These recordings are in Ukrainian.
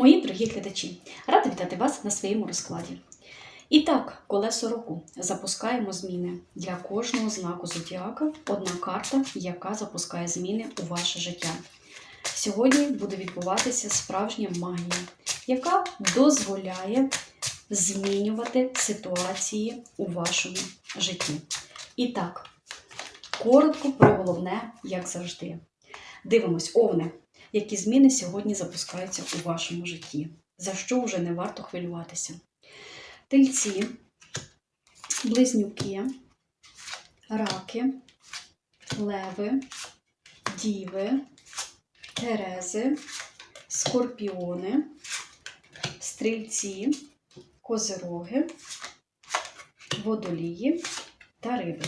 Мої дорогі глядачі, рада вітати вас на своєму розкладі. І так, колесо року запускаємо зміни для кожного знаку зодіака. Одна карта, яка запускає зміни у ваше життя. Сьогодні буде відбуватися справжня магія, яка дозволяє змінювати ситуації у вашому житті. І так, коротко про головне, як завжди. Дивимось, овне, які зміни сьогодні запускаються у вашому житті. За що вже не варто хвилюватися. Тельці, близнюки, раки, леви, діви, терези, скорпіони, стрільці, козироги, водолії та риби.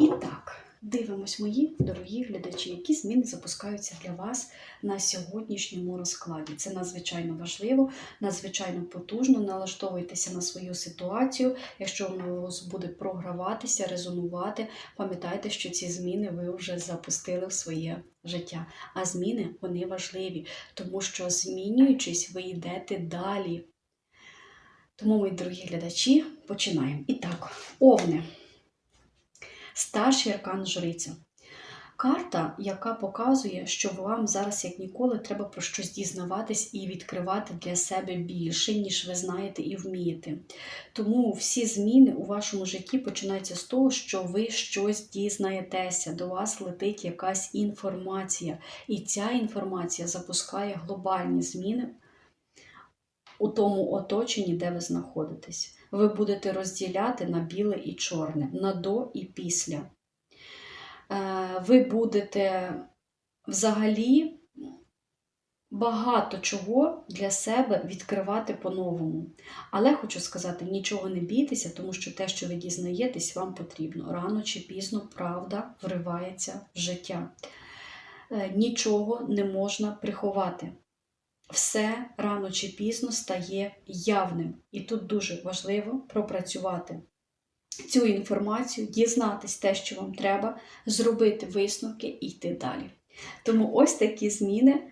І так, дивимось, мої дорогі глядачі, які зміни запускаються для вас на сьогоднішньому розкладі. Це надзвичайно важливо, надзвичайно потужно. Налаштовуйтеся на свою ситуацію. Якщо воно у вас буде програватися, резонувати, пам'ятайте, що ці зміни ви вже запустили в своє життя. А зміни вони важливі, тому що змінюючись, ви йдете далі. Тому, мої дорогі глядачі, починаємо. І так, овни. Старший аркан жриця. Карта, яка показує, що вам зараз, як ніколи, треба про щось дізнаватись і відкривати для себе більше, ніж ви знаєте і вмієте. Тому всі зміни у вашому житті починаються з того, що ви щось дізнаєтеся, до вас летить якась інформація. І ця інформація запускає глобальні зміни у тому оточенні, де ви знаходитесь. Ви будете розділяти на біле і чорне, на до і після. Е, Ви будете взагалі багато чого для себе відкривати по-новому. Але хочу сказати, нічого не бійтеся, тому що те, що ви дізнаєтесь, вам потрібно. Рано чи пізно правда вривається в життя. Е, Нічого не можна приховати все рано чи пізно стає явним. І тут дуже важливо пропрацювати цю інформацію, дізнатись те, що вам треба, зробити висновки і йти далі. Тому ось такі зміни,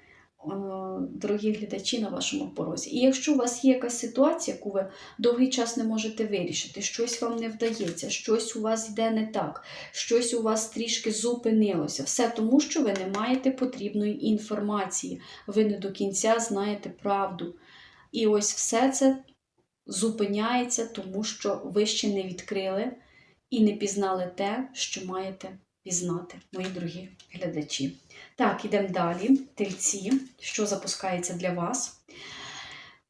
дорогі глядачі, на вашому порозі. І якщо у вас є якась ситуація, яку ви довгий час не можете вирішити, щось вам не вдається, щось у вас йде не так, щось у вас трішки зупинилося, все тому, що ви не маєте потрібної інформації, ви не до кінця знаєте правду. І ось все це зупиняється, тому що ви ще не відкрили і не пізнали те, що маєте пізнати, мої дорогі глядачі. Так, ідемо далі. Тельці, що запускається для вас.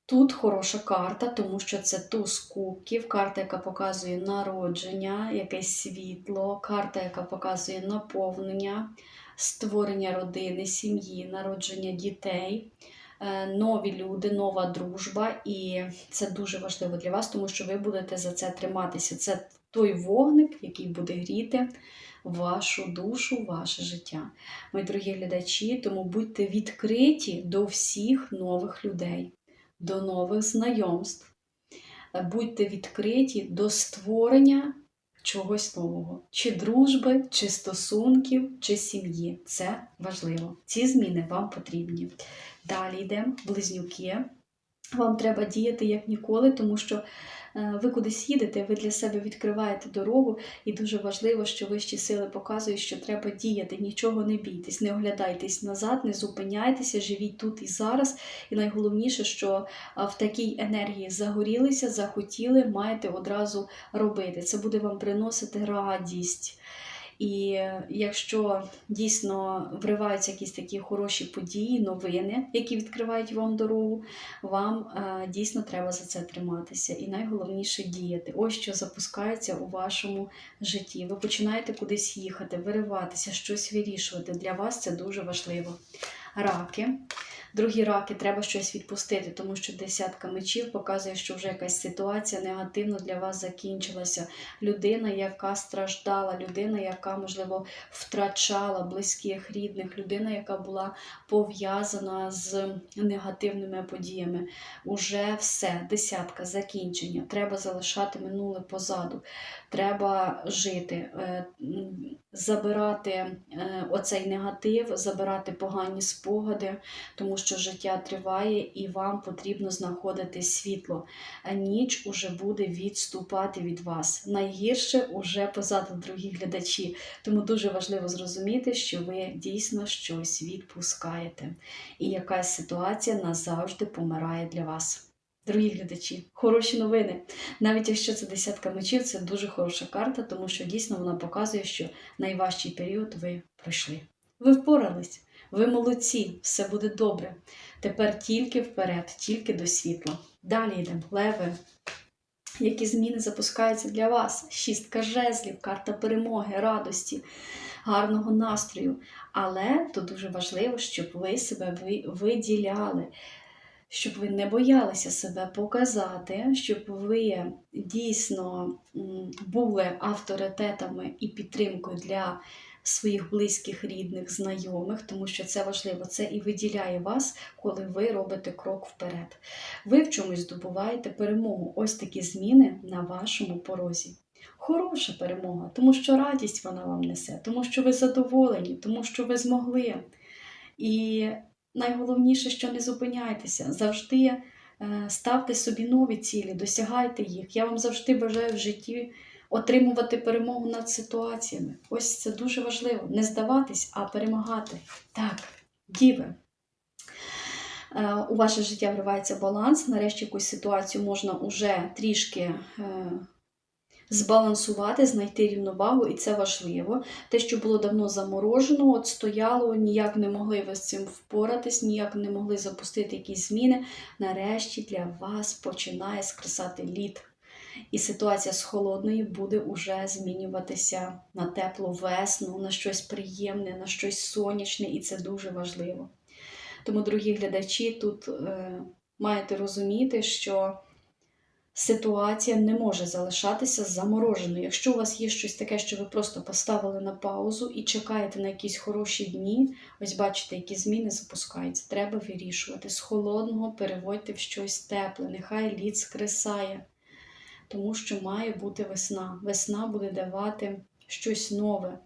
Тут хороша карта, тому що це туз кубків, карта, яка показує народження, якесь світло, карта, яка показує наповнення, створення родини, сім'ї, народження дітей, е, нові люди, нова дружба. І це дуже важливо для вас, тому що ви будете за це триматися. Це той вогник, який буде гріти вашу душу, ваше життя. Мої дорогі глядачі, тому будьте відкриті до всіх нових людей, до нових знайомств. Будьте відкриті до створення чогось нового, чи дружби, чи стосунків, чи сім'ї. Це важливо. Ці зміни вам потрібні. Далі йдемо, близнюки. Вам треба діяти як ніколи, тому що ви кудись їдете, ви для себе відкриваєте дорогу, і дуже важливо, що вищі сили показують, що треба діяти, нічого не бійтесь, не оглядайтесь назад, не зупиняйтеся, живіть тут і зараз. І найголовніше, що в такій енергії загорілися, захотіли, маєте одразу робити. Це буде вам приносити радість. І якщо дійсно вриваються якісь такі хороші події, новини, які відкривають вам дорогу, вам е, дійсно треба за це триматися. І найголовніше діяти. Ось що запускається у вашому житті. Ви починаєте кудись їхати, вириватися, щось вирішувати. Для вас це дуже важливо. Раки. Другі раки треба щось відпустити, тому що десятка мечів показує, що вже якась ситуація негативно для вас закінчилася. Людина, яка страждала, людина, яка, можливо, втрачала близьких рідних, людина, яка була пов'язана з негативними подіями. Уже все, десятка закінчення. Треба залишати минуле позаду. Треба жити, е, забирати е, оцей негатив, забирати погані спогади, тому що що життя триває і вам потрібно знаходити світло. А ніч уже буде відступати від вас. Найгірше уже позаду, дорогі глядачі. Тому дуже важливо зрозуміти, що ви дійсно щось відпускаєте. І якась ситуація назавжди помирає для вас. Дорогі глядачі, хороші новини. Навіть якщо це десятка мечів, це дуже хороша карта, тому що дійсно вона показує, що найважчий період ви пройшли. Ви впорались, ви молодці, все буде добре. Тепер тільки вперед, тільки до світла. Далі йдемо, леви. Які зміни запускаються для вас? Шістка жезлів, карта перемоги, радості, гарного настрою. Але то дуже важливо, щоб ви себе виділяли, щоб ви не боялися себе показати, щоб ви дійсно були авторитетами і підтримкою для своїх близьких, рідних, знайомих, тому що це важливо. Це і виділяє вас, коли ви робите крок вперед. Ви в чомусь здобуваєте перемогу. Ось такі зміни на вашому порозі. Хороша перемога, тому що радість вона вам несе, тому що ви задоволені, тому що ви змогли. І найголовніше, що не зупиняйтеся, завжди е, ставте собі нові цілі, досягайте їх. Я вам завжди бажаю в житті отримувати перемогу над ситуаціями. Ось це дуже важливо. Не здаватись, а перемагати. Так, діви. Е, У ваше життя вривається баланс. Нарешті якусь ситуацію можна уже трішки е, збалансувати, знайти рівновагу, і це важливо. Те, що було давно заморожено, от стояло, ніяк не могли ви з цим впоратись, ніяк не могли запустити якісь зміни. Нарешті для вас починає скресати лід. І ситуація з холодної буде уже змінюватися на теплу весну, на щось приємне, на щось сонячне, і це дуже важливо. Тому, дорогі глядачі, тут е, маєте розуміти, що ситуація не може залишатися замороженою. Якщо у вас є щось таке, що ви просто поставили на паузу і чекаєте на якісь хороші дні, ось бачите, які зміни запускаються. Треба вирішувати. З холодного переводьте в щось тепле, нехай лід скресає, тому що має бути весна. Весна буде давати щось нове.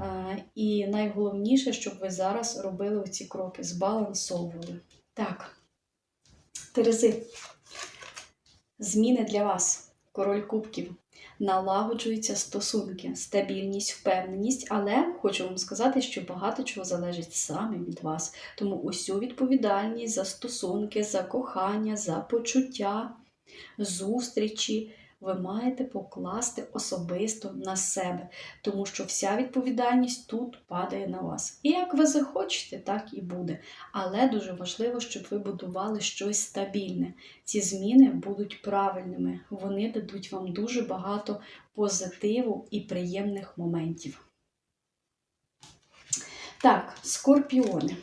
Е, І найголовніше, щоб ви зараз робили ці кроки, збалансовували. Так, Терези. Зміни для вас, король кубків. Налагоджуються стосунки, стабільність, впевненість, але хочу вам сказати, що багато чого залежить саме від вас. Тому усю відповідальність за стосунки, за кохання, за почуття, зустрічі ви маєте покласти особисто на себе, тому що вся відповідальність тут падає на вас. І як ви захочете, так і буде. Але дуже важливо, щоб ви будували щось стабільне. Ці зміни будуть правильними, вони дадуть вам дуже багато позитиву і приємних моментів. Так, скорпіони.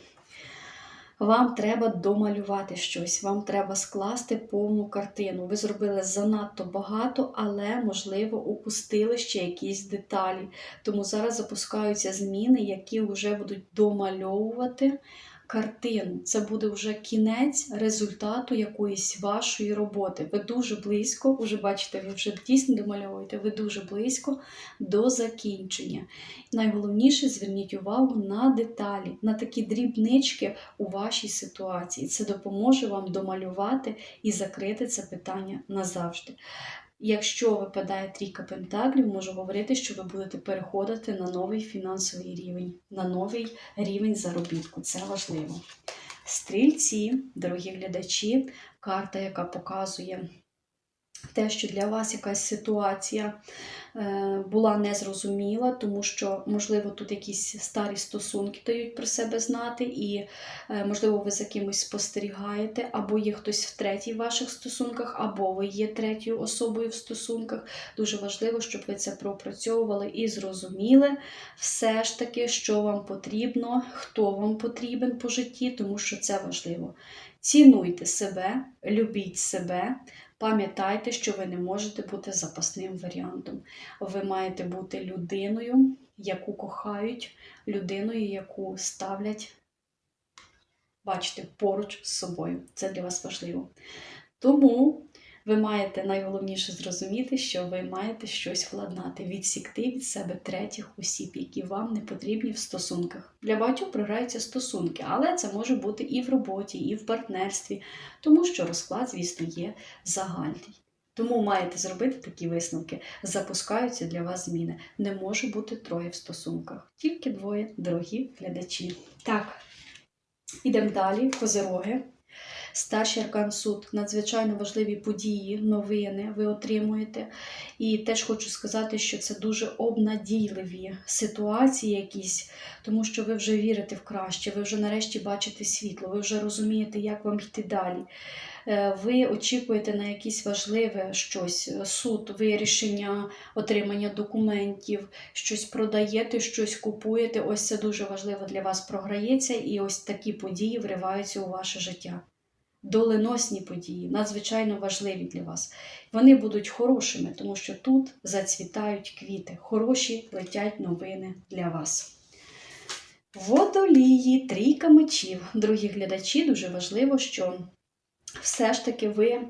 Вам треба домалювати щось, вам треба скласти повну картину. Ви зробили занадто багато, але, можливо, упустили ще якісь деталі. Тому зараз запускаються зміни, які вже будуть домальовувати картину. Це буде вже кінець результату якоїсь вашої роботи. Ви дуже близько, вже бачите, ви вже дійсно домальовуєте, ви дуже близько до закінчення. Найголовніше зверніть увагу на деталі, на такі дрібнички у вашій ситуації. Це допоможе вам домалювати і закрити це питання назавжди. Якщо випадає трійка пентаклів, можу говорити, що ви будете переходити на новий фінансовий рівень, на новий рівень заробітку. Це важливо. Стрільці, дорогі глядачі, карта, яка показує те, що для вас якась ситуація була незрозуміла, тому що, можливо, тут якісь старі стосунки дають про себе знати, і, е, можливо, ви за кимось спостерігаєте, або є хтось в третій ваших стосунках, або ви є третьою особою в стосунках. Дуже важливо, щоб ви це пропрацьовували і зрозуміли все ж таки, що вам потрібно, хто вам потрібен по житті, тому що це важливо. Цінуйте себе, любіть себе. Пам'ятайте, що ви не можете бути запасним варіантом. Ви маєте бути людиною, яку кохають, людиною, яку ставлять, бачите, поруч з собою. Це для вас важливо. Тому Ви маєте найголовніше зрозуміти, що ви маєте щось владнати, відсікти від себе третіх осіб, які вам не потрібні в стосунках. Для багатьох програються стосунки, але це може бути і в роботі, і в партнерстві, тому що розклад, звісно, є загальний. Тому маєте зробити такі висновки. Запускаються для вас зміни. Не може бути троє в стосунках, тільки двоє, дорогі глядачі. Так, ідемо далі. Козироги. Старший аркан суд, надзвичайно важливі події, новини ви отримуєте. І теж хочу сказати, що це дуже обнадійливі ситуації якісь, тому що ви вже вірите в краще, ви вже нарешті бачите світло, ви вже розумієте, як вам йти далі. Е, Ви очікуєте на якесь важливе щось, суд, вирішення, отримання документів, щось продаєте, щось купуєте. Ось це дуже важливо для вас програється, і ось такі події вриваються у ваше життя доленосні події, надзвичайно важливі для вас. Вони будуть хорошими, тому що тут зацвітають квіти. Хороші летять новини для вас. Водолії, трійка мечів. Дорогі глядачі, дуже важливо, що все ж таки ви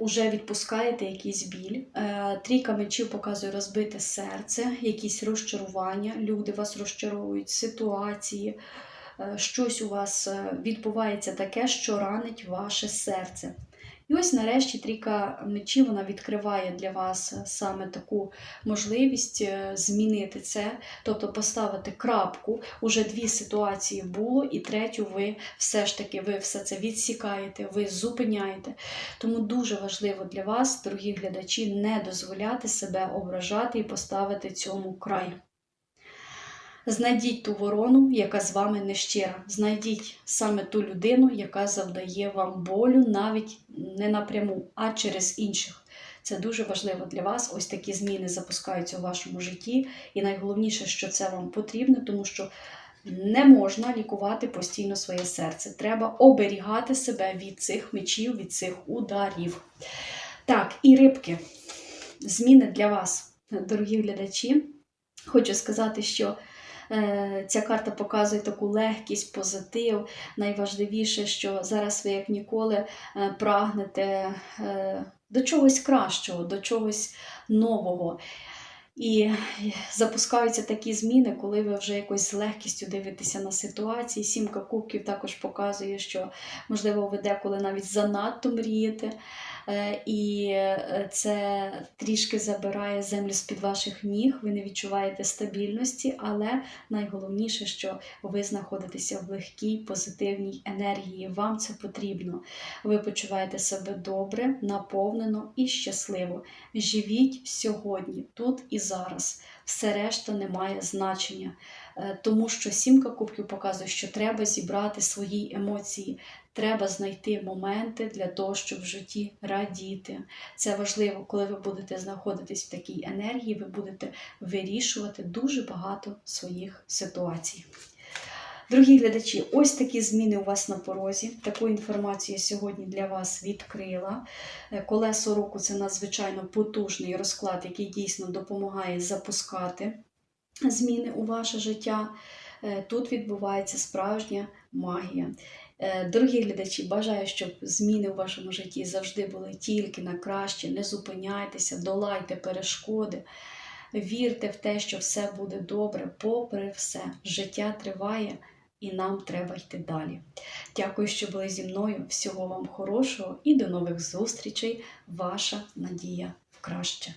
вже відпускаєте якийсь біль. Е, Трійка мечів показує розбите серце, якісь розчарування. Люди вас розчаровують, ситуації щось у вас е, відбувається таке, що ранить ваше серце. І ось нарешті трійка мечів вона відкриває для вас саме таку можливість е, змінити це, тобто поставити крапку. Уже дві ситуації було, і третю ви все ж таки ви все це відсікаєте, ви зупиняєте. Тому дуже важливо для вас, дорогі глядачі, не дозволяти себе ображати і поставити цьому край. Знайдіть ту ворону, яка з вами нещира. Знайдіть саме ту людину, яка завдає вам болю навіть не напряму, а через інших. Це дуже важливо для вас. Ось такі зміни запускаються у вашому житті. І найголовніше, що це вам потрібно, тому що не можна лікувати постійно своє серце. Треба оберігати себе від цих мечів, від цих ударів. Так, і рибки. Зміни для вас, дорогі глядачі. Хочу сказати, що Ця карта показує таку легкість, позитив. Найважливіше, що зараз ви як ніколи е, прагнете е, до чогось кращого, до чогось нового. І запускаються такі зміни, коли ви вже якось з легкістю дивитеся на ситуації. Сімка кубків також показує, що, можливо, ви деколи навіть занадто мрієте. Е, і е, це трішки забирає землю з-під ваших ніг, ви не відчуваєте стабільності, але найголовніше, що ви знаходитеся в легкій, позитивній енергії. Вам це потрібно. Ви почуваєте себе добре, наповнено і щасливо. Живіть сьогодні, тут і зараз. Все решта не має значення, Е, тому що сімка кубків показує, що треба зібрати свої емоції. Треба знайти моменти для того, щоб в житті радіти. Це важливо, коли ви будете знаходитись в такій енергії, ви будете вирішувати дуже багато своїх ситуацій. Дорогі глядачі, ось такі зміни у вас на порозі. Таку інформацію я сьогодні для вас відкрила. Колесо року це надзвичайно потужний розклад, який дійсно допомагає запускати зміни у ваше життя. Е, Тут відбувається справжня магія. Е, Дорогі глядачі, бажаю, щоб зміни у вашому житті завжди були тільки на краще. Не зупиняйтеся, долайте перешкоди. Вірте в те, що все буде добре, попри все. Життя триває і нам треба йти далі. Дякую, що були зі мною. Всього вам хорошого і до нових зустрічей. Ваша надія в краще.